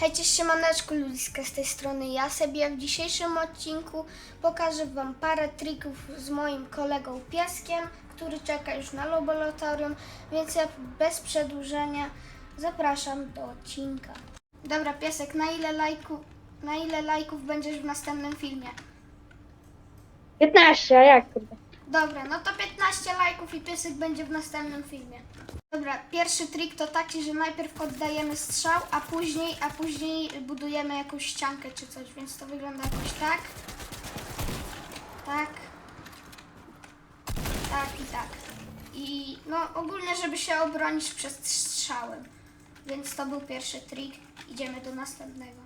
Hej, cześć, siemaneczku, Ludziska z tej strony ja sobie. W dzisiejszym odcinku pokażę Wam parę trików z moim kolegą Pieskiem, który czeka już na laboratorium, więc ja bez przedłużenia zapraszam do odcinka. Dobra, Piesek, na ile, lajku, na ile lajków będziesz w następnym filmie? 15, a jak kurde? Dobra, no to 15 lajków i piesek będzie w następnym filmie. Dobra, pierwszy trik to taki, że najpierw oddajemy strzał, a później, a później budujemy jakąś ściankę czy coś, więc to wygląda jakoś tak. Tak. Tak i tak. I no ogólnie, żeby się obronić przed strzałem. Więc to był pierwszy trik. Idziemy do następnego.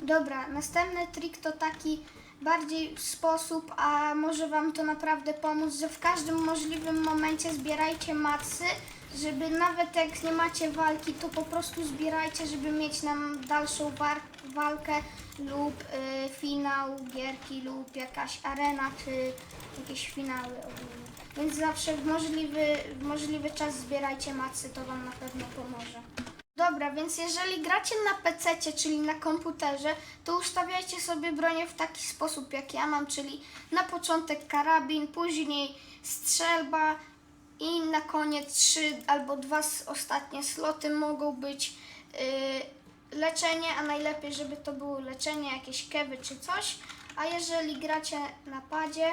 Dobra, następny trik to taki bardziej sposób, a może Wam to naprawdę pomóc, że w każdym możliwym momencie zbierajcie macy, żeby nawet jak nie macie walki, to po prostu zbierajcie, żeby mieć nam dalszą walkę lub y, finał gierki lub jakaś arena, czy jakieś finały ogólnie. Więc zawsze w możliwy, w możliwy czas zbierajcie macy, to Wam na pewno pomoże. Dobra, więc jeżeli gracie na PC, czyli na komputerze, to ustawiajcie sobie bronię w taki sposób, jak ja mam, czyli na początek karabin, później strzelba i na koniec trzy albo dwa ostatnie sloty mogą być yy, leczenie, a najlepiej, żeby to było leczenie, jakieś kewy czy coś. A jeżeli gracie na padzie,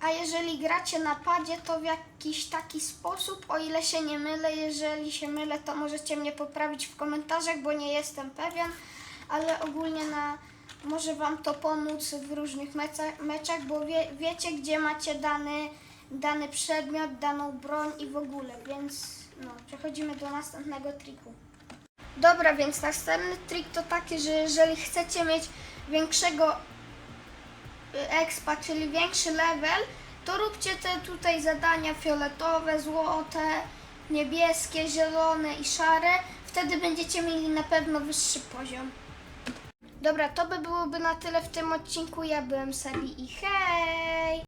a jeżeli gracie na padzie, to w jakiś taki sposób, o ile się nie mylę, jeżeli się mylę, to możecie mnie poprawić w komentarzach, bo nie jestem pewien, ale ogólnie na, może Wam to pomóc w różnych meczach, bo wie, wiecie, gdzie macie dany, dany przedmiot, daną broń i w ogóle, więc no, przechodzimy do następnego triku. Dobra, więc następny trik to taki, że jeżeli chcecie mieć większego expa, czyli większy level, to róbcie te tutaj zadania fioletowe, złote, niebieskie, zielone i szare. Wtedy będziecie mieli na pewno wyższy poziom. Dobra, to by byłoby na tyle w tym odcinku. Ja byłem Sabi i hej!